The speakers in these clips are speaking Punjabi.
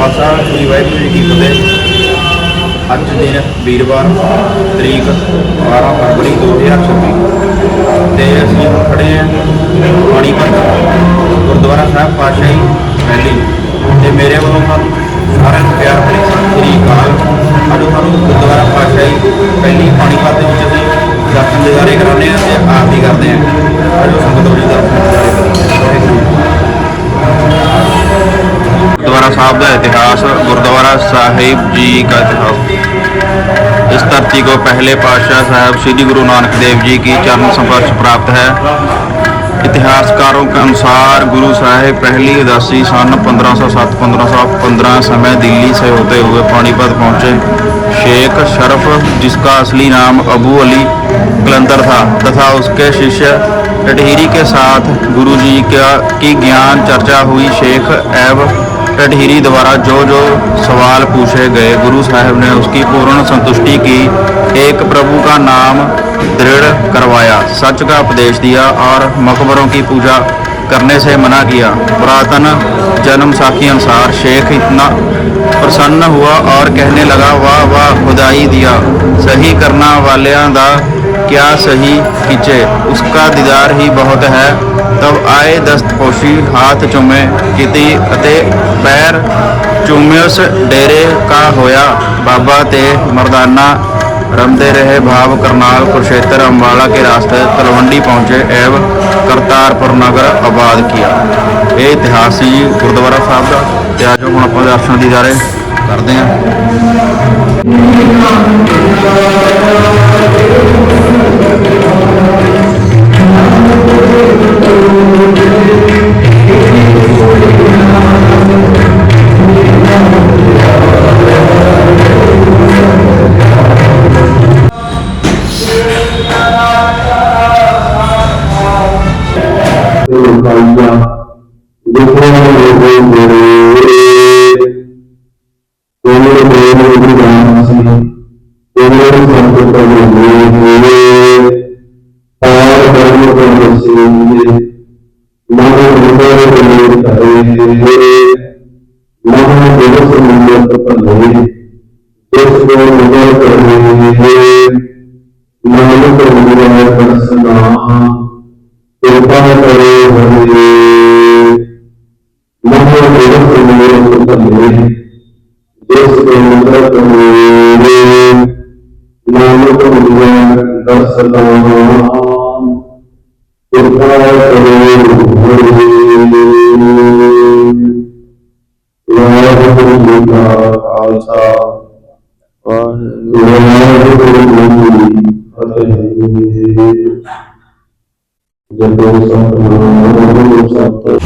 ਖਾਲਸਾ, ਸ੍ਰੀ ਵਾਹਿਗੁਰੂ ਜੀ ਕੀ ਫਤਿਹ। ਅੱਜ ਦਿਨ ਵੀਰਵਾਰ, ਤਰੀਕ 12 ਫਰਵਰੀ 2026 ਤੇ ਅਸੀਂ ਹੁਣ ਖੜੇ ਹਾਂ ਪਾਣੀਪਤ ਗੁਰਦੁਆਰਾ ਸਾਹਿਬ ਪਾਤਸ਼ਾਹੀ ਪਹਿਲੀ ਤੇ ਮੇਰੇ ਵੱਲੋਂ ਤੁਹਾਨੂੰ ਸਾਰਿਆਂ ਨੂੰ ਪਿਆਰ ਭਰੀ ਸਤਿ ਸ੍ਰੀ ਅਕਾਲ। ਅੱਜ ਤੁਹਾਨੂੰ ਗੁਰਦੁਆਰਾ ਪਾਤਸ਼ਾਹੀ ਪਹਿਲੀ ਪਾਣੀਪਤ ਦੇ ਵਿੱਚ ਅਸੀਂ ਦਰਸ਼ਨ ਦਿਦਾਰੇ ਕਰਾਉਂਦੇ ਹਾਂ ਤੇ ਆਰਤੀ ਕਰਦੇ ਹਾਂ। ਅੱਜ ਸੰਗਤ ਬੜੀ ਦਰਸ਼ਨ ਦਿਦਾਰੇ ਕਰਾਉਂਦੇ ਗੁਰਦੁਆਰਾ ਸਾਹਿਬ ਦਾ ਇਤਿਹਾਸ, ਗੁਰਦੁਆਰਾ ਸਾਹਿਬ ਜੀ ਦਾ ਇਤਿਹਾਸ। ਇਸ ਧਰਤੀ ਕੋ ਪਹਿਲੇ ਪਾਤਸ਼ਾਹ ਸਾਹਿਬ ਸ੍ਰੀ ਗੁਰੂ ਨਾਨਕ ਦੇਵ ਜੀ ਕੀ ਚਰਨ ਸੰਪਰਸ਼ ਪ੍ਰਾਪਤ ਹੈ? ਇਤਿਹਾਸਕਾਰਾਂ ਦੇ ਅਨੁਸਾਰ ਗੁਰੂ ਸਾਹਿਬ ਪਹਿਲੀ ਉਦਾਸੀ ਸਨ 1507 1515 ਸਮੇਂ ਦਿੱਲੀ ਸੇ ਹੋਤੇ ਹੋਏ ਪਾਣੀਪਤ ਪਹੁੰਚੇ। शेख शरफ जिसका ਅਸਲੀ ਨਾਮ ਅਬੂ ਅਲੀ कलंदर ਥਾ तथा उसके शिष्य टटहीरी के साथ गुरु जी का की ज्ञान चर्चा हुई शेख एब एव टटहीरी द्वारा जो जो सवाल पूछे गए गुरु साहब ने उसकी पूर्ण संतुष्टि की एक प्रभु का नाम दृढ़ करवाया सच का उपदेश दिया और मकबरों की पूजा करने से मना किया पुरातन जन्म साखी अनुसार शेख इतना प्रसन्न हुआ और कहने लगा वाह वाह खुदाई दिया सही करना वालियां दा क्या सही खिंचे उसका दीदार ही बहुत है ਤਬ ਆਏ ਦਸਤਪੋਸ਼ੀ ਹੱਥ ਚੁੰਮੇ ਕੀਤੀ ਅਤੇ ਪੈਰ ਚੁੰਮਿਉਸ ਡੇਰੇ ਕਾ ਹੋਇਆ ਬਾਬਾ ਤੇ ਮਰਦਾਨਾ ਰਮਦੇ ਰਹੇ ਭਾਵ ਕਰਨਾਲ ਕੁਰਸ਼ੇਤਰ ਅੰਬਾਲਾ ਕੇ ਰਾਸਤੇ ਤਲਵੰਡੀ ਪਹੁੰਚੇ ਐਵ ਕਰਤਾਰਪੁਰ ਨਗਰ ਆਬਾਦ ਕੀਆ ਇਹ ਇਤਿਹਾਸ ਸੀ ਜੀ ਗੁਰਦੁਆਰਾ ਸਾਹਿਬ ਦਾ ਤੇ ਅੱਜ ਹੁਣ ਆਪਾਂ ਦਰਸ਼ਨ ਦੀਦਾਰੇ ਕਰਦੇ ਹਾਂ ਖਾਲਸਾ ਵਾਹਿਗੁਰੂ ਜੀ ਕਾ ਖਾਲਸਾ ਵਾਹਿਗੁਰੂ ਜੀ ਕੀ ਫਤਿਹ ਜਦੋਂ ਸਤਨਾਮ ਸਤਿ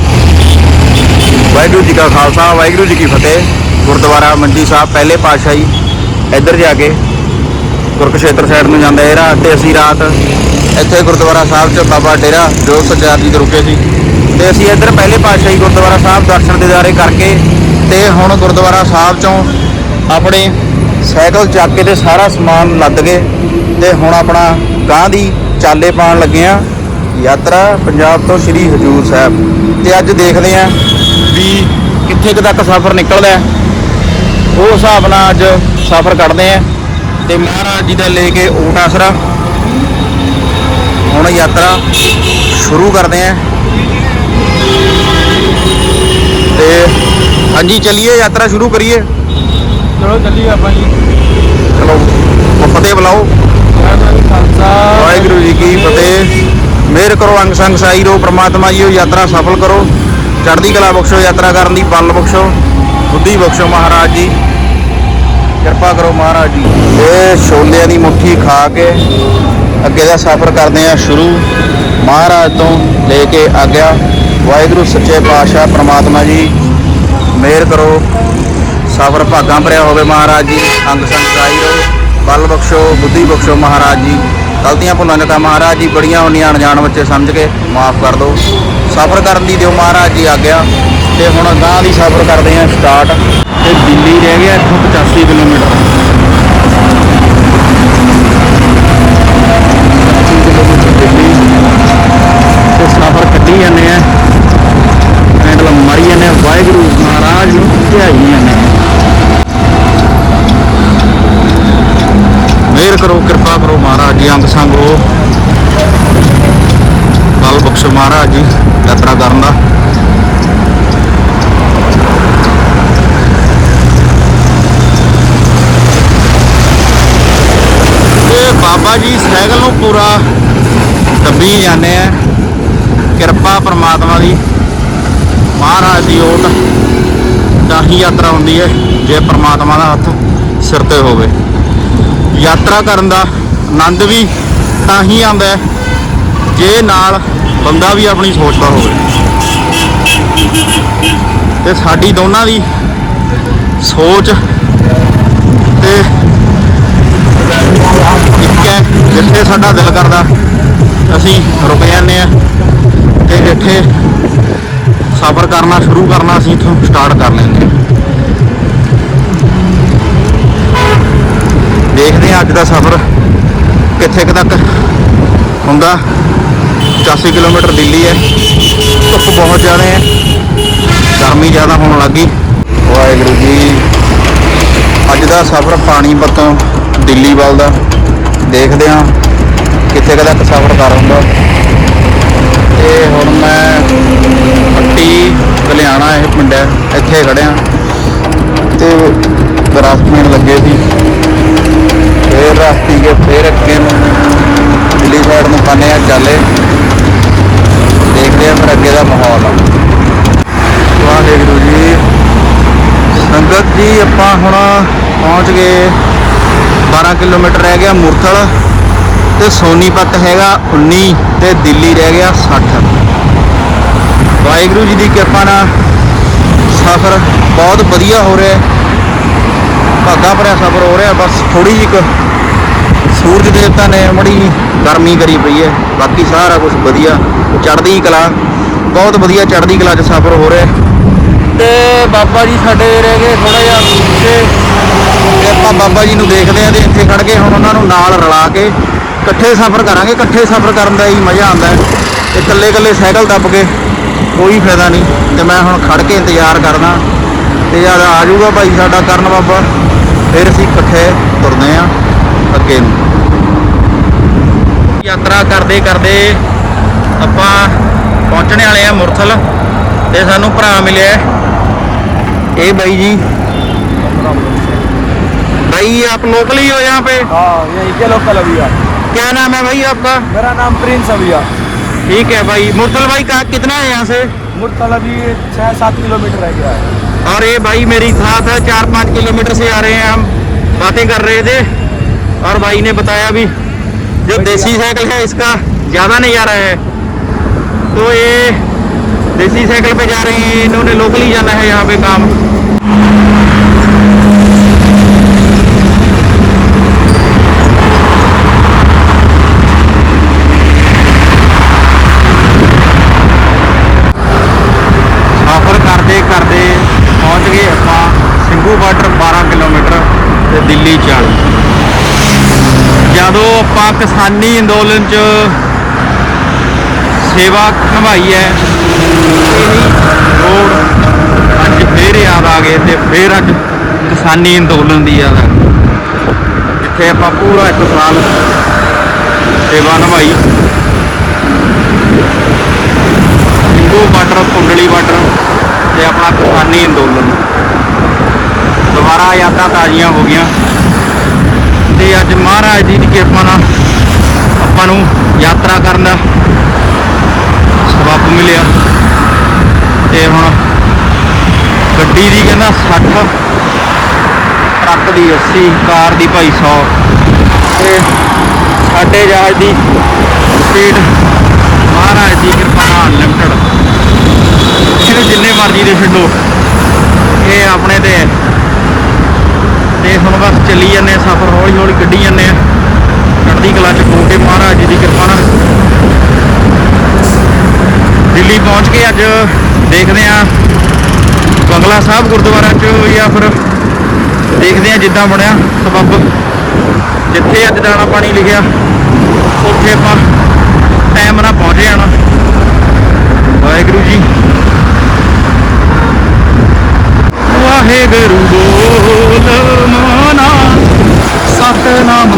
ਵਾਹਿਗੁਰੂ ਜੀ ਕਾ ਖਾਲਸਾ ਵਾਹਿਗੁਰੂ ਜੀ ਕੀ ਫਤਿਹ ਗੁਰਦੁਆਰਾ ਮੰਜੀ ਸਾਹਿਬ ਪਹਿਲੇ ਪਾਤਸ਼ਾਹੀ ਇੱਧਰ ਜਾ ਕੇ ਗੁਰਕਸ਼ੇਤਰ ਸਾਈਡ ਨੂੰ ਜਾਂਦਾ ਇਹ ਰਾਹ ਤੇ ਅਸੀਂ ਰਾਤ ਇੱਥੇ ਗੁਰਦੁਆਰਾ ਸਾਹਿਬ ਚ ਬਾਬਾ ਡੇਰਾ ਜੋ ਸਚਾਰ ਜੀ ਦੇ ਰੁਕੇ ਸੀ। ਤੇ ਅਸੀਂ ਇੱਧਰ ਪਹਿਲੇ ਪਾਤਸ਼ਾਹੀ ਗੁਰਦੁਆਰਾ ਸਾਹਿਬ ਦਰਸ਼ਨ ਦਿਦਾਰੇ ਕਰਕੇ ਤੇ ਹੁਣ ਗੁਰਦੁਆਰਾ ਸਾਹਿਬ ਚੋਂ ਆਪਣੇ ਸਾਈਕਲ ਚੱਕ ਕੇ ਤੇ ਸਾਰਾ ਸਮਾਨ ਲੱਦ ਗਏ ਤੇ ਹੁਣ ਆਪਣਾ ਗਾਂ ਦੀ ਚਾਲੇ ਪਾਉਣ ਲੱਗੇ ਆ। ਯਾਤਰਾ ਪੰਜਾਬ ਤੋਂ ਸ੍ਰੀ ਹਜੂਰ ਸਾਹਿਬ। ਤੇ ਅੱਜ ਦੇਖਦੇ ਆਂ ਵੀ ਕਿੱਥੇ ਤੱਕ ਸਫ਼ਰ ਨਿਕਲਦਾ ਉਹ ਹਿਸਾਬ ਨਾਲ ਅੱਜ ਸਫ਼ਰ ਕੱਢਦੇ ਆਂ। ਤੇ ਮਹਾਰਾਜ ਜੀ ਦਾ ਲੈ ਕੇ ਊਂਟ ਆਸਰਾ। ਹੁਣ ਯਾਤਰਾ ਸ਼ੁਰੂ ਕਰਦੇ ਆਂ। ਤੇ ਹਾਂਜੀ ਚੱਲੀਏ ਯਾਤਰਾ ਸ਼ੁਰੂ ਕਰੀਏ। ਚਲੋ ਚੱਲੀਏ ਆਪਾਂ ਜੀ। ਚਲੋ ਫਤਿਹ ਬੁਲਾਓ। ਵਾਹਿਗੁਰੂ ਜੀ ਕਾ ਖਾਲਸਾ। ਵਾਹਿਗੁਰੂ ਜੀ ਕੀ ਫਤਿਹ। ਮਿਹਰ ਕਰੋ ਅੰਗ ਸੰਗ ਸਾਈ ਰੋ ਪ੍ਰਮਾਤਮਾ ਜੀ ਉਹ ਯਾਤਰਾ ਸਫਲ ਕਰੋ। ਚੜ੍ਹਦੀ ਕਲਾ ਬਖਸ਼ੋ ਯਾਤਰਾ ਕਰਨ ਦੀ ਬਲ ਬਖਸ਼ੋ। ਬੁੱਧੀ ਬਖਸ਼ੋ ਮਹਾਰਾਜ ਜੀ। ਕਿਰਪਾ ਕਰੋ ਮਹਾਰਾਜ ਜੀ। ਇਹ ਛੋਲਿਆਂ ਦੀ ਮੁੱਠੀ ਖਾ ਕੇ ਅੱਗੇ ਦਾ ਸਫ਼ਰ ਕਰਦੇ ਆ ਸ਼ੁਰੂ। ਮਹਾਰਾਜ ਤੋਂ ਲੈ ਕੇ ਆਗਿਆ। ਵਾਹਿਗੁਰੂ ਸੱਚੇ ਪਾਤਸ਼ਾਹ ਪ੍ਰਮਾਤਮਾ ਜੀ, ਮਿਹਰ ਕਰੋ। ਸਫ਼ਰ ਭਾਗਾਂ ਭਰਿਆ ਹੋਵੇ ਮਹਾਰਾਜ ਜੀ, ਅੰਗ ਸੰਗ ਸਾਈ ਰਹੋ, ਬਲ ਬਖਸ਼ੋ, ਬੁੱਧੀ ਬਖਸ਼ੋ ਮਹਾਰਾਜ ਜੀ। ਗਲਤੀਆਂ ਭੁੱਲਾਂ ਦਾ ਮਹਾਰਾਜ ਜੀ ਬੜੀਆਂ ਹੁੰਦੀਆਂ ਅਣਜਾਣ ਬੱਚੇ ਸਮਝ ਕੇ ਮਾਫ ਕਰ ਦਿਓ। ਸਫ਼ਰ ਕਰਨ ਦੀ ਦਿਓ ਮਹਾਰਾਜ ਜੀ ਆਗਿਆ। ਤੇ ਹੁਣ ਅਗਾਂਹ ਦੀ ਸਫ਼ਰ ਕਰਦੇ ਆਂ ਸਟਾਰਟ। ਤੇ ਦਿੱਲੀ ਰਹਿ ਗਿਆ ਇੱਥੋਂ 85 ਕਿਲੋਮੀਟਰ। ਦਿੱਲੀ। ਸਫ਼ਰ ਕੱਢੀ ਜਾਂਦੇ ਹੈਂਡਲ ਮਾਰੀ ਜਾਂਦੇ ਆ। ਵਾਹਿਗੁਰੂ ਮਹਾਰਾਜ ਨੂੰ ਧਿਆਈ ਜਾਂਦੇ ਆ। ਮਿਹਰ ਕਰੋ, ਕਿਰਪਾ ਕਰੋ ਮਹਾਰਾਜ ਜੀ ਅੰਗ ਸੰਗ ਹੋ। ਬਲ ਮਹਾਰਾਜ ਜੀ ਯਾਤਰਾ ਕਰਨ ਦਾ। ਬਾਬਾ ਜੀ, ਸਾਈਕਲ ਨੂੰ ਪੂਰਾ ਦੱਬੀ ਜਾਂਦੇ ਆ। ਕਿਰਪਾ ਪ੍ਰਮਾਤਮਾ ਦੀ। ਮਹਾਰਾਜ ਦੀ ਓਟ ਤਾਂ ਹੀ ਯਾਤਰਾ ਹੁੰਦੀ ਹੈ, ਜੇ ਪ੍ਰਮਾਤਮਾ ਦਾ ਹੱਥ ਸਿਰ ਤੇ ਹੋਵੇ। ਯਾਤਰਾ ਕਰਨ ਦਾ ਆਨੰਦ ਵੀ ਤਾਂ ਹੀ ਆਉਂਦਾ ਹੈ, ਜੇ ਨਾਲ ਬੰਦਾ ਵੀ ਆਪਣੀ ਸੋਚਦਾ ਹੋਵੇ। ਤੇ ਸਾਡੀ ਦੋਨਾਂ ਦੀ ਸੋਚ ਤੇ ਹੈ, ਜਿੱਥੇ ਸਾਡਾ ਦਿਲ ਕਰਦਾ, ਅਸੀਂ ਰੁਕ ਜਾਂਦੇ ਆ ਤੇ ਜਿੱਥੇ ਸਫ਼ਰ ਕਰਨਾ ਸ਼ੁਰੂ ਕਰਨਾ, ਅਸੀਂ ਇੱਥੋਂ ਸਟਾਰਟ ਕਰ ਲੈਂਦੇ ਹਾਂ। ਦੇਖਦੇ ਹਾਂ ਅੱਜ ਦਾ ਸਫ਼ਰ ਕਿੱਥੇ ਕੁ ਤੱਕ ਹੁੰਦਾ। 85 ਕਿਲੋਮੀਟਰ ਦਿੱਲੀ ਹੈ, ਧੁੱਪ ਬਹੁਤ ਜ਼ਿਆਦਾ ਹੈ, ਗਰਮੀ ਜ਼ਿਆਦਾ ਹੋਣ ਲੱਗੀ ਵਾਹਿਗੁਰੂ ਜੀ, ਅੱਜ ਦਾ ਸਫ਼ਰ ਪਾਣੀਪਤ ਤੋਂ ਦਿੱਲੀ ਵੱਲ ਦਾ। ਦੇਖਦੇ ਹਾਂ ਕਿੱਥੇ ਕੁ ਸਫ਼ਰ ਕਰ ਹੁੰਦਾ। ਤੇ ਹੁਣ ਮੈਂ ਪੱਟੀ ਕਲਿਆਣਾ ਇਹ ਪਿੰਡ ਹੈ, ਇੱਥੇ ਖੜਿਆ ਤੇ ਦਰਖਤ ਪੀਣ ਲੱਗੇ ਸੀ। ਫੇਰ ਰਸਤੀ ਕੇ ਫੇਰ ਅੱਗੇ ਨੂੰ ਦਿੱਲੀ ਸਾਈਡ ਨੂੰ ਪਾਣੇ ਆ ਚਾਲੇ ਦੇਖਦੇ ਆ ਫਿਰ ਅੱਗੇ ਦਾ ਮਾਹੌਲ। ਵਾਹਿਗੁਰੂ ਜੀ, ਸੰਗਤ ਜੀ, ਆਪਾਂ ਹੁਣ ਪਹੁੰਚ ਗਏ। 12 ਕਿਲੋਮੀਟਰ ਰਹਿ ਗਿਆ ਮੁਰਥਲ ਤੇ ਸੋਨੀਪਤ ਹੈਗਾ 19 ਤੇ ਦਿੱਲੀ ਰਹਿ ਗਿਆ 60 ਵਾਹਿਗੁਰੂ ਜੀ ਦੀ ਕਿਰਪਾ ਨਾਲ ਸਫ਼ਰ ਬਹੁਤ ਵਧੀਆ ਹੋ ਰਿਹਾ ਹੈ। ਭਾਗਾ ਭਰਿਆ ਸਫ਼ਰ ਹੋ ਰਿਹਾ, ਬਸ ਥੋੜੀ ਜਿਹੀ ਕੁ ਸੂਰਜ ਦੇਵਤਾ ਨੇ ਮੜੀ ਗਰਮੀ ਕਰੀ ਪਈ ਹੈ। ਬਾਕੀ ਸਾਰਾ ਕੁਝ ਵਧੀਆ, ਚੜ੍ਹਦੀ ਕਲਾ, ਬਹੁਤ ਵਧੀਆ ਚੜ੍ਹਦੀ ਕਲਾ 'ਚ ਸਫ਼ਰ ਹੋ ਰਿਹਾ ਹੈ। ਤੇ ਬਾਬਾ ਜੀ ਸਾਡੇ ਰਹਿ ਗਏ ਥੋੜਾ ਜਿਹਾ ਪਿੱਛੇ। ਆਪਾਂ ਬਾਬਾ ਜੀ ਨੂੰ ਦੇਖਦੇ ਆਂ ਤੇ ਇੱਥੇ ਖੜ ਕੇ ਹੁਣ ਉਹਨਾਂ ਨੂੰ ਨਾਲ ਰਲਾ ਕੇ ਇਕੱਠੇ ਸਫ਼ਰ ਕਰਾਂਗੇ। ਇਕੱਠੇ ਸਫ਼ਰ ਕਰਨ ਦਾ ਹੀ ਮਜ਼ਾ ਆਉਂਦਾ ਹੈ। ਤੇ ਇਕੱਲੇ ਇਕੱਲੇ ਸਾਈਕਲ ਦੱਬ ਕੇ ਕੋਈ ਫਾਇਦਾ ਨਹੀਂ। ਤੇ ਮੈਂ ਹੁਣ ਖੜ ਕੇ ਇੰਤਜ਼ਾਰ ਕਰਦਾ ਤੇ ਯਾਰ ਆ ਜਾਊਗਾ ਭਾਈ ਸਾਡਾ ਕਰਨ ਬਾਬਾ। ਫਿਰ ਅਸੀਂ ਇਕੱਠੇ ਤੁਰਦੇ ਆਂ ਅੱਗੇ ਨੂੰ। ਯਾਤਰਾ ਕਰਦੇ ਕਰਦੇ ਆਪਾਂ ਪਹੁੰਚਣੇ ਵਾਲੇ ਆ ਮੁਰਥਲ ਤੇ ਸਾਨੂੰ ਭਰਾ ਮਿਲਿਆ ਇਹ ਬਾਈ ਜੀ भाई आप लोकल ही हो यहाँ पे? हाँ यहीं के लोकल अभिया क्या नाम है भाई आपका? मेरा नाम प्रिंस अभिया ठीक है भाई मुरतल भाई का कितना है यहाँ से? मुरतल अभी छः सात किलोमीटर रह गया है। और ये भाई मेरी साथ है चार पाँच किलोमीटर से आ रहे हैं हम। बातें कर रहे थे और भाई ने बताया भी जो देसी साइकिल है इसका ज़्यादा नहीं आ रहा है। तो ये देसी साइकिल पे जा रहे हैं इन्होंने लोकली जाना है यहाँ पे काम। ਆਪਾਂ ਕਿਸਾਨੀ ਅੰਦੋਲਨ 'ਚ ਸੇਵਾ ਨਿਭਾਈ ਹੈ। ਇਹੀ ਰੋਡ ਅੱਜ ਫੇਰ ਯਾਦ ਆ ਗਏ ਤੇ ਫੇਰ ਅੱਜ ਕਿਸਾਨੀ ਅੰਦੋਲਨ ਦੀ ਯਾਦ ਆ ਗਈ। ਜਿੱਥੇ ਆਪਾਂ ਪੂਰਾ ਇੱਕ ਸਾਲ ਸੇਵਾ ਨਿਭਾਈ। ਸਿੰਘੂ ਬਾਰਡਰ ਕੁੰਡਲੀ ਬਾਰਡਰ ਤੇ ਆਪਣਾ ਕਿਸਾਨੀ ਅੰਦੋਲਨ। ਦੁਬਾਰਾ ਯਾਦਾਂ ਤਾਜ਼ੀਆਂ ਹੋ ਗਈਆਂ। ਤੇ ਅੱਜ ਮਹਾਰਾਜ ਜੀ ਦੀ ਕਿਰਪਾ ਨਾਲ ਆਪਾਂ ਨੂੰ ਯਾਤਰਾ ਕਰਨ ਦਾ ਸਬਬ ਮਿਲਿਆ। ਤੇ ਹੁਣ ਗੱਡੀ ਦੀ ਕਹਿੰਦਾ 60 ਟਰੱਕ ਦੀ 80 ਕਾਰ ਦੀ, ਭਾਈ 100 ਤੇ ਸਾਡੇ ਜਹਾਜ਼ ਦੀ ਸਪੀਡ ਮਹਾਰਾਜ ਦੀ ਕਿਰਪਾ ਨਾਲ ਲਿਮਟਡ ਇਹਨੂੰ ਜਿੰਨੇ ਮਰਜ਼ੀ ਦੇ ਛੱਡੋ। ਇਹ ਆਪਣੇ ਤੇ ਤੇ ਹੁਣ ਬਸ ਚੱਲੀ ਜਾਂਦੇ ਆ, ਸਫ਼ਰ ਹੌਲੀ ਹੌਲੀ ਕੱਢੀ ਜਾਂਦੇ ਆ। ਚੜ੍ਹਦੀ ਕਲਾ ਚ ਹੋ ਕੇ ਮਹਾਰਾਜ ਜੀ ਦੀ ਕਿਰਪਾ ਨਾਲ। ਦਿੱਲੀ ਪਹੁੰਚ ਕੇ ਅੱਜ ਦੇਖਦੇ ਆ ਬੰਗਲਾ ਸਾਹਿਬ ਗੁਰਦੁਆਰਾ ਚ ਜਾਂ ਫਿਰ ਦੇਖਦੇ ਆ ਜਿੱਦਾਂ ਬਣਿਆ ਸਬੱਬ। ਜਿੱਥੇ ਅੱਜ ਦਾਣਾ ਪਾਣੀ ਲਿਖਿਆ, ਉੱਥੇ ਆਪਾਂ ਟਾਈਮ ਨਾਲ ਪਹੁੰਚ ਜਾਣਾ। ਵਾਹਿਗੁਰੂ ਜੀ। ਵਾਹਿਗੁਰੂ ਸਤਨਾਮ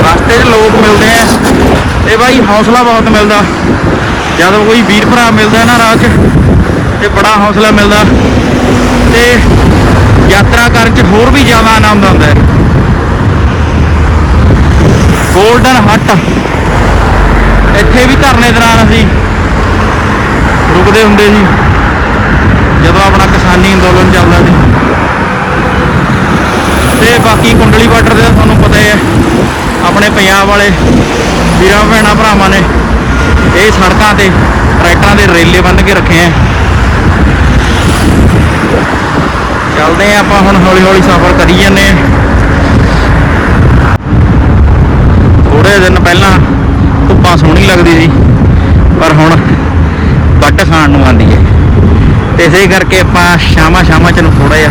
ਰਸਤੇ 'ਚ ਲੋਕ ਮਿਲਦੇ ਆ। ਤੇ ਭਾਈ ਹੌਸਲਾ ਬਹੁਤ ਮਿਲਦਾ। ਜਦੋਂ ਕੋਈ ਵੀਰ ਭਰਾ ਮਿਲਦਾ ਨਾ ਰਾਹ 'ਚ, ਤੇ ਬੜਾ ਹੌਸਲਾ ਮਿਲਦਾ। ਤੇ ਯਾਤਰਾ ਕਰਨ 'ਚ ਹੋਰ ਵੀ ਜ਼ਿਆਦਾ ਆਨੰਦ ਆਉਂਦਾ ਹੈ। 골ਡਨ ਹੱਟ ਇੱਥੇ ਵੀ ਧਰਨੇ ਦੌਰਾਨ ਅਸੀਂ ਰੁਕਦੇ ਹੁੰਦੇ ਸੀ, ਜਦੋਂ ਆਪਣਾ ਕਿਸਾਨੀ ਅੰਦੋਲਨ ਚੱਲਦਾ ਸੀ। ਤੇ ਬਾਕੀ ਕੁੰਡਲੀ ਬਾਰਡਰ ਦੇ ਤਾਂ ਤੁਹਾਨੂੰ ਪਤਾ ਹੀ ਹੈ, ਆਪਣੇ ਪੰਜਾਬ ਵਾਲੇ ਵੀਰਾਂ, ਭੈਣਾਂ, ਭਰਾਵਾਂ ਨੇ ਇਹ ਸੜਕਾਂ ਤੇ ਟਰੈਕਟਰਾਂ ਦੇ ਰੇਲੇ ਬੰਨ ਕੇ ਰੱਖੇ ਆ ਚੱਲਦੇ ਆ ਆਪਾਂ ਹੁਣ ਹੌਲੀ ਹੌਲੀ ਸਫ਼ਰ ਕਰੀ ਜਾਂਦੇ ਆ ਥੋੜੇ ਦਿਨ ਪਹਿਲਾਂ ਧੁੱਪਾਂ ਸੋਹਣੀ ਲੱਗਦੀ ਸੀ, ਪਰ ਹੁਣ ਵੱਟ ਖਾਣ ਨੂੰ ਆਂਦੀ ਹੈ। ਤੇ ਇਸੇ ਕਰਕੇ ਆਪਾਂ ਸ਼ਾਮਾਂ ਸ਼ਾਮਾਂ ਚ ਨੂੰ ਥੋੜਾ ਜਿਹਾ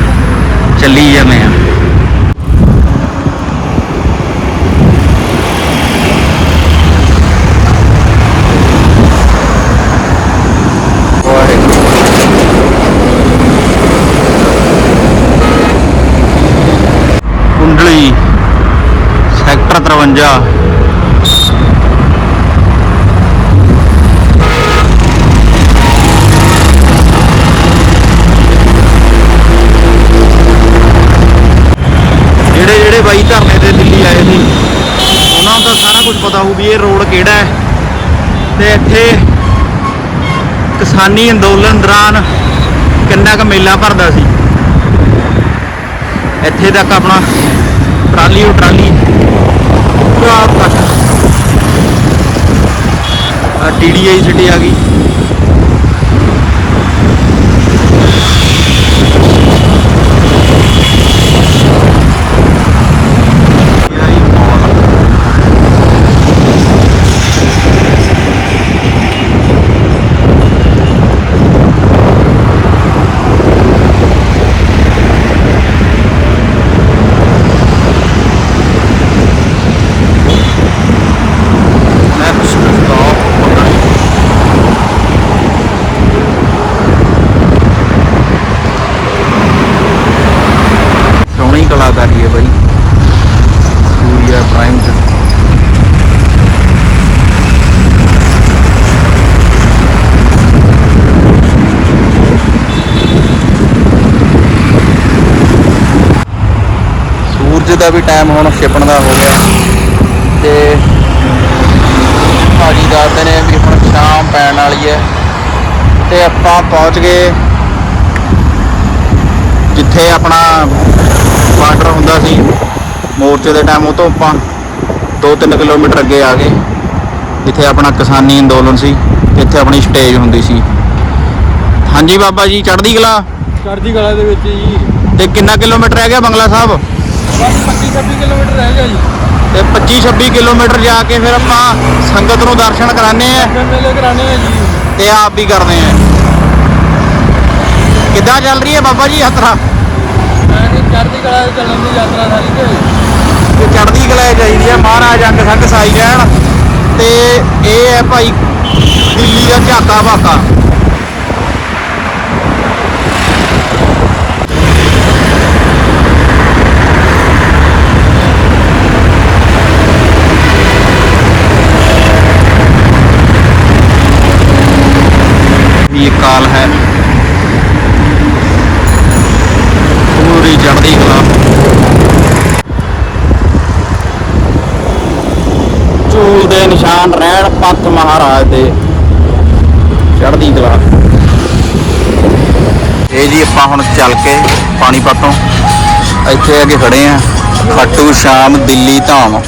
ਚੱਲੀ ਜਾਂਦੇ ਆ ਕੁੰਡਲੀ, ਸੈਕਟਰ 53 ਬਾਈ ਧਰਨੇ ਤੇ ਦਿੱਲੀ ਆਏ ਸੀ। ਉਹਨਾਂ ਨੂੰ ਤਾਂ ਸਾਰਾ ਕੁਝ ਪਤਾ ਹੋਊ ਵੀ ਇਹ ਰੋਡ ਕਿਹੜਾ ਹੈ। ਤੇ ਇੱਥੇ ਕਿਸਾਨੀ ਅੰਦੋਲਨ ਦੌਰਾਨ ਕਿੰਨਾ ਕੁ ਮੇਲਾ ਭਰਦਾ ਸੀ। ਇੱਥੇ ਤੱਕ ਆਪਣਾ ਟਰਾਲੀ ਉਹ ਟਰਾਲੀ ਰਾਤ ਤੱਕ ਆ ਟੀਡੀਆਈ ਸਿਟੀ ਆ ਗਈ ਇਹਦਾ ਹੀ ਮਾਹੌਲ ਆ। Next stop, Mumbai. ਸੋਹਣੀ ਕਲਾਕਾਰੀ ਹੈ ਬਾਈ ਸੂਰੀਆ ਪ੍ਰਾਈਮ ਚ ਸੂਰਜ ਦਾ ਵੀ ਟਾਈਮ ਹੁਣ ਛਿਪਣ ਦਾ ਹੋ ਗਿਆ। ਤੇ ਭਾਜੀ ਦੱਸਦੇ ਨੇ ਵੀ ਹੁਣ ਸ਼ਾਮ ਪੈਣ ਵਾਲੀ ਹੈ। ਤੇ ਆਪਾਂ ਪਹੁੰਚ ਗਏ ਜਿੱਥੇ ਆਪਣਾ ਬਾਰਡਰ ਹੁੰਦਾ ਸੀ। ਮੋਰਚੇ ਦੇ ਟਾਈਮ ਉਹ ਤੋਂ ਆਪਾਂ 2-3 ਕਿਲੋਮੀਟਰ ਅੱਗੇ ਆ ਗਏ। ਜਿੱਥੇ ਆਪਣਾ ਕਿਸਾਨੀ ਅੰਦੋਲਨ ਸੀ ਇੱਥੇ ਆਪਣੀ ਸਟੇਜ ਹੁੰਦੀ ਸੀ। ਹਾਂਜੀ ਬਾਬਾ ਜੀ ਚੜ੍ਹਦੀ ਕਲਾ? ਚੜ੍ਹਦੀ ਕਲਾ ਦੇ ਵਿੱਚ ਜੀ। ਤੇ ਕਿੰਨਾ ਕਿਲੋਮੀਟਰ ਰਹਿ ਗਿਆ ਬੰਗਲਾ ਸਾਹਿਬ? ਬਸ 25 26 ਕਿਲੋਮੀਟਰ ਰਹਿ ਗਿਆ ਜੀ। ਤੇ 25-26 ਕਿਲੋਮੀਟਰ ਜਾ ਕੇ ਫਿਰ ਆਪਾਂ ਸੰਗਤ ਨੂੰ ਦਰਸ਼ਨ ਕਰਾਣੇ ਆ। ਮੇਲੇ ਕਰਾਣੇ ਆ ਜੀ। ਤੇ ਆਪ ਵੀ ਕਰਦੇ ਆ। ਕਿੱਦਾਂ ਚੱਲ ਰਹੀ ਹੈ ਬਾਬਾ ਜੀ ਯਾਤਰਾ? ਮੈਂ ਕਿ ਚੜ੍ਹਦੀ ਕਲਾ ਦੇ ਚੱਲਣ ਦੀ ਯਾਤਰਾ ਸਾਰੀ ਤੇ। ਤੇ ਚੜ੍ਹਦੀ ਕਲਾ ਚਾਹੀਦੀ ਹੈ ਮਹਾਰਾਜ ਅੰਗ ਸੰਗ ਸਾਈ ਰਹਿਣ। ਤੇ ਇਹ ਹੈ ਭਾਈ ਦਿੱਲੀ ਦਾ ਝਾਕਾ ਬਾਕਾ ਇਹ ਕਾਲ ਹੈ। ਪੂਰੀ ਚੜ੍ਹਦੀ ਕਲਾ ਝੂਲ ਦੇ ਨਿਸ਼ਾਨ ਰਹਿਣ ਪੰਥ ਮਹਾਰਾਜ ਦੇ। ਚੜ੍ਹਦੀ ਕਲਾ। ਇਹ ਜੀ ਆਪਾਂ ਹੁਣ ਚੱਲ ਕੇ ਪਾਣੀਪਤ ਤੋਂ ਇੱਥੇ ਅੱਗੇ ਖੜੇ ਆ ਖੱਟੂ ਸ਼ਾਮ ਦਿੱਲੀ ਧਾਮ।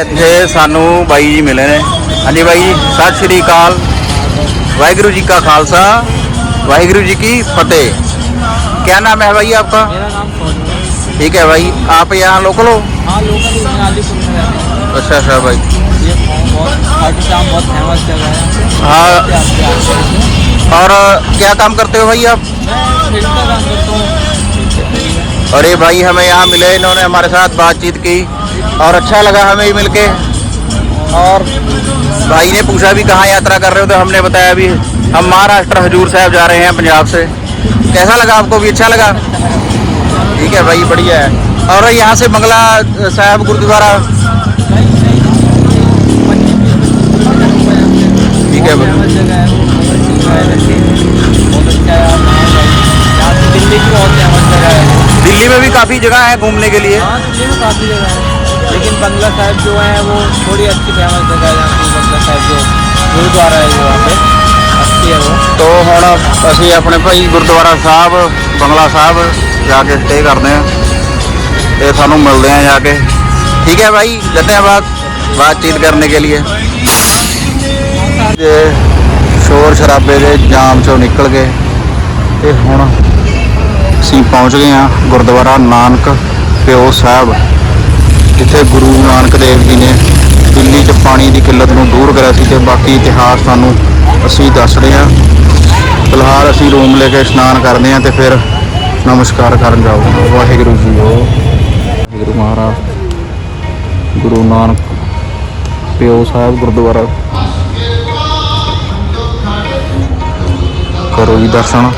ਇੱਥੇ ਸਾਨੂੰ ਬਾਈ ਜੀ ਮਿਲੇ ਨੇ। ਹਾਂਜੀ ਬਾਈ ਜੀ, ਸਤਿ ਸ਼੍ਰੀ ਅਕਾਲ। वाहिगुरु जी का खालसा वाहिगुरु जी की फतेह क्या नाम है भाई आपका ਮੇਰਾ ਨਾਮ ਸੋਨੂ ਹੈ ठीक है भाई आप यहाँ लोकल हो हाँ लोकल ही नालीपुर में रहते हैं अच्छा अच्छा भाई ये बहुत खाटू श्याम बहुत फेमस जगह है हाँ यहाँ पे आते हैं। और क्या काम करते हो भाई आप मैं फील्ड का काम करता हूँ अरे भाई हमें यहाँ मिले इन्होंने हमारे साथ बातचीत की और अच्छा लगा हमें भी मिलके और भाई ने पूछा भी कहाँ यात्रा कर रहे हो तो हमने बताया अभी हम महाराष्ट्र हजूर साहब जा रहे हैं पंजाब से। कैसा लगा आपको? भी अच्छा लगा? ठीक है भाई, बढ़िया है। और यहाँ से बंगला साहब गुरुद्वारा। ठीक है दिल्ली में भी काफ़ी जगह है घूमने के लिए। हाँ काफ़ी जगह है। लेकिन बंगला साहिब जो है वो थोड़ी अच्छी फेमस जगह है यहाँ की बंगला साहिब जो गुरुद्वारा है जो वहाँ पे अच्छी है वो ਤੋ ਹੁਣ ਅਸੀਂ ਆਪਣੇ ਭਾਈ ਗੁਰਦੁਆਰਾ ਸਾਹਿਬ ਬੰਗਲਾ ਸਾਹਿਬ ਜਾ ਕੇ ਸਟੇ ਕਰਦੇ ਹਾਂ ਤੇ ਤੁਹਾਨੂੰ ਮਿਲਦੇ ਹਾਂ ਜਾ ਕੇ ਠੀਕ ਹੈ ਭਾਈ ਧੰਨਵਾਦ ਬਾਤਚੀਤ ਕਰਨੇ ਕੇ ਲਈ ਜੇ ਸ਼ੋਰ ਸ਼ਰਾਬੇ ਦੇ ਜਾਮ ਚੋਂ ਨਿਕਲ ਗਏ ਤੇ ਹੁਣ ਅਸੀਂ ਪਹੁੰਚ ਗਏ ਹਾਂ ਗੁਰਦੁਆਰਾ ਨਾਨਕ ਪਿਓ ਸਾਹਿਬ ਜਿੱਥੇ ਗੁਰੂ ਨਾਨਕ ਦੇਵ ਜੀ ਨੇ ਦਿੱਲੀ 'ਚ ਪਾਣੀ ਦੀ ਕਿੱਲਤ ਨੂੰ ਦੂਰ ਕਰਿਆ ਸੀ ਤੇ ਬਾਕੀ ਇਤਿਹਾਸ ਸਾਨੂੰ ਅਸੀਂ ਦੱਸਦੇ ਹਾਂ। ਫਿਲਹਾਲ ਅਸੀਂ ਰੂਮ ਲੈ ਕੇ ਇਸ਼ਨਾਨ ਕਰਦੇ ਹਾਂ ਤੇ ਫਿਰ ਨਮਸਕਾਰ ਕਰਨ ਜਾਓ। ਵਾਹਿਗੁਰੂ ਜੀ ਓ ਵਾਹਿਗੁਰੂ ਮਹਾਰਾਜ। ਗੁਰੂ ਨਾਨਕ ਪਿਓ ਸਾਹਿਬ ਗੁਰਦੁਆਰਾ ਕਰੋ ਜੀ ਦਰਸ਼ਨ।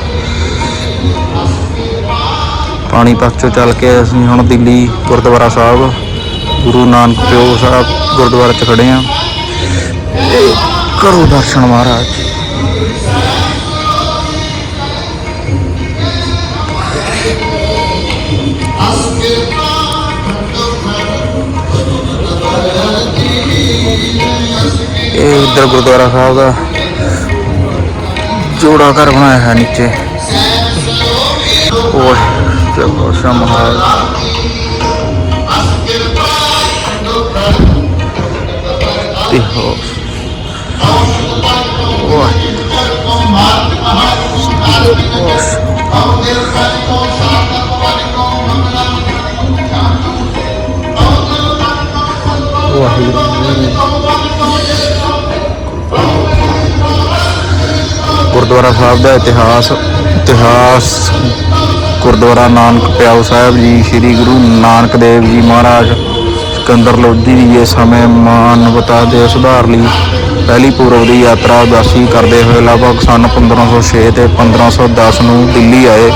ਪਾਣੀਪਤ ਚੋਂ ਚੱਲ ਕੇ ਅਸੀਂ ਹੁਣ ਦਿੱਲੀ ਗੁਰਦੁਆਰਾ ਸਾਹਿਬ ਗੁਰੂ ਨਾਨਕ ਪਿਓ ਸਾਹਿਬ ਗੁਰਦੁਆਰੇ ਚ ਖੜੇ ਆ। ਕਰੋ ਦਰਸ਼ਨ ਮਹਾਰਾਜ। ਇਹ ਇੱਧਰ ਗੁਰਦੁਆਰਾ ਸਾਹਿਬ ਦਾ ਜੋੜਾ ਘਰ ਬਣਾਇਆ ਹੈ ਨੀਚੇ। ਓਏ ਜਪੋ ਮਹਾਰਾਜ। ਤੇ ਹੋ ਵਾਹਿਗੁਰੂ ਗੁਰਦੁਆਰਾ ਸਾਹਿਬ ਦਾ ਇਤਿਹਾਸ ਇਤਿਹਾਸ ਗੁਰਦੁਆਰਾ ਨਾਨਕ ਪਿਆਉ ਸਾਹਿਬ ਜੀ, ਸ੍ਰੀ ਗੁਰੂ ਨਾਨਕ ਦੇਵ ਜੀ ਮਹਾਰਾਜ। ਸਿਕੰਦਰ ਲੋਧੀ ਦੀ ਇਸ ਸਮੇਂ ਮਾਨਵਤਾ ਦੇ ਸੁਧਾਰ ਲਈ ਪਹਿਲੀ ਪੂਰਬ ਦੀ ਯਾਤਰਾ ਉਦਾਸੀ ਕਰਦੇ ਹੋਏ ਲਗਭਗ ਸਨ 1506 ਤੇ 1510 ਨੂੰ ਦਿੱਲੀ ਆਏ,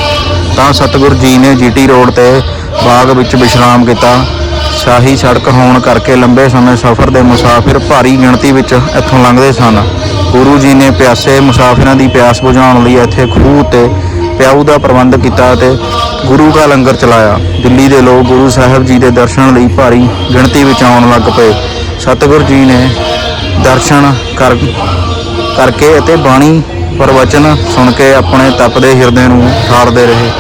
ਤਾਂ ਸਤਿਗੁਰੂ ਜੀ ਨੇ ਜੀਟੀ ਰੋਡ ਤੇ ਬਾਗ ਵਿੱਚ ਵਿਸ਼ਰਾਮ ਕੀਤਾ। ਸ਼ਾਹੀ ਸੜਕ ਹੋਣ ਕਰਕੇ ਲੰਬੇ ਸਮੇਂ ਸਫ਼ਰ ਦੇ ਮੁਸਾਫਿਰ ਭਾਰੀ ਗਿਣਤੀ ਵਿੱਚ ਇੱਥੋਂ ਲੰਘਦੇ ਸਨ। ਗੁਰੂ ਜੀ ਨੇ ਪਿਆਸੇ ਮੁਸਾਫਿਰਾਂ ਦੀ ਪਿਆਸ ਬੁਝਾਉਣ ਲਈ ਇੱਥੇ ਖੂਹ ਤੇ ਪਿਆਊ ਦਾ ਪ੍ਰਬੰਧ ਕੀਤਾ ਅਤੇ ਗੁਰੂ ਦਾ ਲੰਗਰ ਚਲਾਇਆ। ਦਿੱਲੀ ਦੇ ਲੋਕ ਗੁਰੂ ਸਾਹਿਬ ਜੀ ਦੇ ਦਰਸ਼ਨ ਲਈ ਭਾਰੀ ਗਿਣਤੀ ਵਿੱਚ ਆਉਣ ਲੱਗ ਪਏ। ਸਤਿਗੁਰੂ ਜੀ ਨੇ ਦਰਸ਼ਨ ਕਰ ਕਰਕੇ ਅਤੇ ਬਾਣੀ ਪ੍ਰਵਚਨ ਸੁਣ ਕੇ ਆਪਣੇ ਤਪਦੇ ਹਿਰਦੇ ਨੂੰ ਠਾਰਦੇ ਰਹੇ।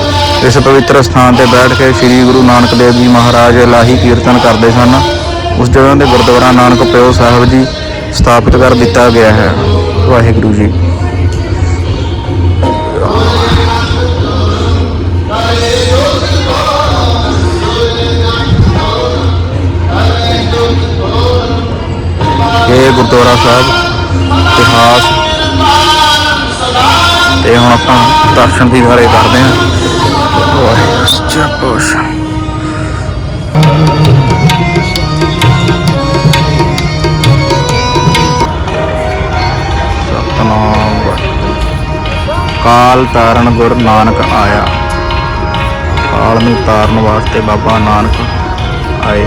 ਇਸ ਪਵਿੱਤਰ ਸਥਾਨ ਤੇ ਬੈਠ ਕੇ ਸ੍ਰੀ ਗੁਰੂ ਨਾਨਕ ਦੇਵ ਜੀ ਮਹਾਰਾਜ ਇਲਾਹੀ ਕੀਰਤਨ ਕਰਦੇ ਸਨ। ਉਸ ਜਗ੍ਹਾ ਤੇ ਗੁਰਦੁਆਰਾ ਨਾਨਕ ਪਿਓ ਸਾਹਿਬ ਜੀ ਸਥਾਪਿਤ ਕਰ ਦਿੱਤਾ ਗਿਆ ਹੈ। ਵਾਹਿਗੁਰੂ ਜੀ ਇਹ ਗੁਰਦੁਆਰਾ ਸਾਹਿਬ, ਇਤਿਹਾਸ। ਤੇ ਹੁਣ ਆਪਾਂ ਦਰਸ਼ਨ ਦੀ ਬਾਰੇ ਕਰਦੇ ਹਾਂ। ਵਾਹਿਗੁਰੂ ਸੱਚਾ ਕਾਲ ਤਾਰਨ ਗੁਰ ਨਾਨਕ ਆਇਆ। ਕਾਲ ਨੂੰ ਤਾਰਨ ਵਾਸਤੇ ਬਾਬਾ ਨਾਨਕ ਆਏ।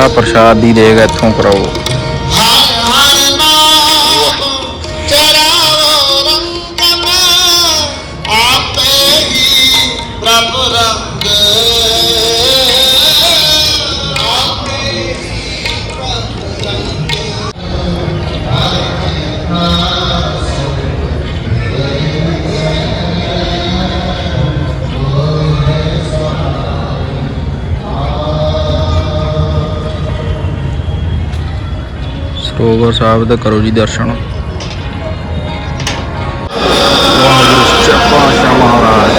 ਕੜਾ ਪ੍ਰਸ਼ਾਦ ਦੀ ਦੇਗ ਇੱਥੋਂ ਕਰਾਓ। ਸਰੋਵਰ ਸਾਹਿਬ ਦਾ ਕਰੋ ਜੀ ਦਰਸ਼ਨ। ਵਾਹਿਗੁਰੂ ਪਾਤਸ਼ਾਹ ਮਹਾਰਾਜ।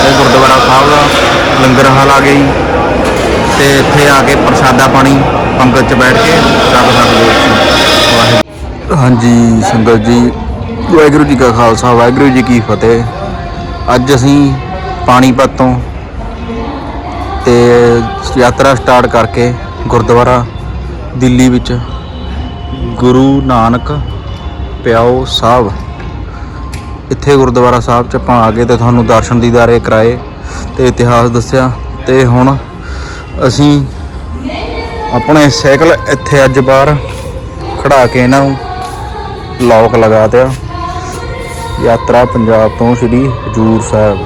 ਇਹ ਗੁਰਦੁਆਰਾ ਸਾਹਿਬ ਦਾ ਲੰਗਰ ਹਾਲ ਆ ਗਈ ਤੇ ਇੱਥੇ ਆ ਕੇ ਪ੍ਰਸਾਦਾ ਪਾਣੀ, ਪੰਗਤ ਚ ਬੈਠ ਕੇ ਛਕ ਸਕਦੇ ਹੋ ਵਾਹਿਗੁਰੂ। ਹਾਂਜੀ, ਸੰਗਤ ਜੀ, ਵਾਹਿਗੁਰੂ ਜੀ ਕਾ ਖਾਲਸਾ, ਵਾਹਿਗੁਰੂ ਜੀ ਕੀ ਫਤਿਹ। ਅੱਜ ਅਸੀਂ ਪਾਣੀਪਤ ਤੋਂ ਤੇ ਯਾਤਰਾ ਸਟਾਰਟ ਕਰਕੇ ਗੁਰਦੁਆਰਾ ਦਿੱਲੀ ਵਿੱਚ ਗੁਰੂ ਨਾਨਕ ਪਿਆਓ ਸਾਹਿਬ। ਇੱਥੇ ਗੁਰਦੁਆਰਾ ਸਾਹਿਬ ਚ ਆਪਾਂ ਆ ਗਏ ਤੇ ਤੁਹਾਨੂੰ ਦਰਸ਼ਨ ਦੀਦਾਰੇ ਕਰਾਏ ਤੇ ਇਤਿਹਾਸ ਦੱਸਿਆ ਤੇ ਹੁਣ ਅਸੀਂ ਆਪਣੇ ਸਾਈਕਲ ਇੱਥੇ ਅੱਜ ਬਾਹਰ ਖੜਾ ਕੇ ਇਹਨਾਂ ਨੂੰ ਲੌਕ ਲਗਾ ਦਿਆ ਯਾਤਰਾ ਪੰਜਾਬ ਤੋਂ ਸ੍ਰੀ ਹਜੂਰ ਸਾਹਿਬ।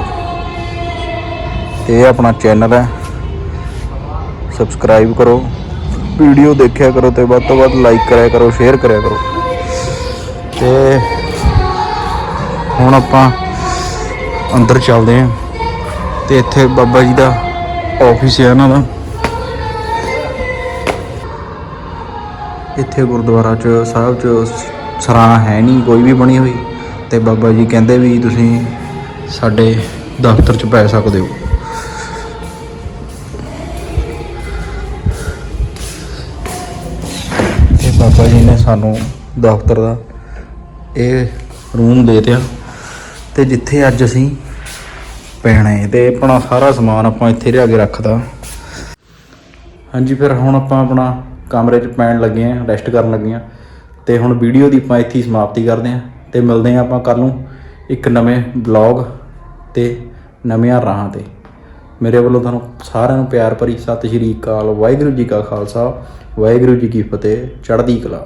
ਇਹ ਆਪਣਾ ਚੈਨਲ ਹੈ। ਸਬਸਕ੍ਰਾਈਬ ਕਰੋ। ਵੀਡੀਓ ਦੇਖਿਆ ਕਰੋ ਤੇ ਵੱਧ ਤੋਂ ਵੱਧ ਲਾਈਕ ਕਰਿਆ ਕਰੋ ਸ਼ੇਅਰ ਕਰਿਆ ਕਰੋ। ਤੇ ਹੁਣ ਆਪਾਂ ਅੰਦਰ ਚੱਲਦੇ ਹਾਂ। ਤੇ ਇੱਥੇ ਬਾਬਾ ਜੀ ਦਾ ਆਫਿਸ ਹੈ ਇਹਨਾਂ ਦਾ। ਇੱਥੇ ਗੁਰਦੁਆਰਾ ਚ, ਸਾਹਿਬ ਚ ਸਰਾਂ ਹੈ ਨਹੀਂ, ਕੋਈ ਵੀ ਬਣੀ ਹੋਈ। ਤੇ ਬਾਬਾ ਜੀ ਕਹਿੰਦੇ ਵੀ ਤੁਸੀਂ ਸਾਡੇ ਦਫ਼ਤਰ ਚ ਪੈ ਸਕਦੇ ਹੋ। ਸਾਨੂੰ ਦਫ਼ਤਰ ਦਾ ਇਹ ਰੂਮ ਦੇ ਦਿਆ ਤੇ ਜਿੱਥੇ ਅੱਜ ਅਸੀਂ ਪੈਣਾ ਹੈ ਤੇ ਆਪਣਾ ਸਾਰਾ ਸਮਾਨ ਆਪਾਂ ਇੱਥੇ ਲਿਆ ਕੇ ਰੱਖਦਾ ਹਾਂਜੀ, ਫਿਰ ਹੁਣ ਆਪਾਂ ਆਪਣਾ ਕਮਰੇ 'ਚ ਪੈਣ ਲੱਗੇ ਆਂ ਰੈਸਟ ਕਰਨ ਲੱਗੇ ਆਂ ਤੇ ਹੁਣ ਵੀਡੀਓ ਦੀ ਆਪਾਂ ਇੱਥੇ ਹੀ ਸਮਾਪਤੀ ਕਰਦੇ ਆਂ ਤੇ ਮਿਲਦੇ ਆਂ ਆਪਾਂ ਕੱਲ ਨੂੰ ਇੱਕ ਨਵੇਂ ਬਲੌਗ ਤੇ ਨਵੀਆਂ ਰਾਹਾਂ ਤੇ। ਮੇਰੇ ਵੱਲੋਂ ਤੁਹਾਨੂੰ ਸਾਰਿਆਂ ਨੂੰ ਪਿਆਰ ਭਰੀ ਸਤਿ ਸ਼੍ਰੀ ਅਕਾਲ, ਵਾਹਿਗੁਰੂ ਜੀ ਕਾ ਖਾਲਸਾ, ਵਾਹਿਗੁਰੂ ਜੀ ਕੀ ਫਤਿਹ, ਚੜ੍ਹਦੀ ਕਲਾ।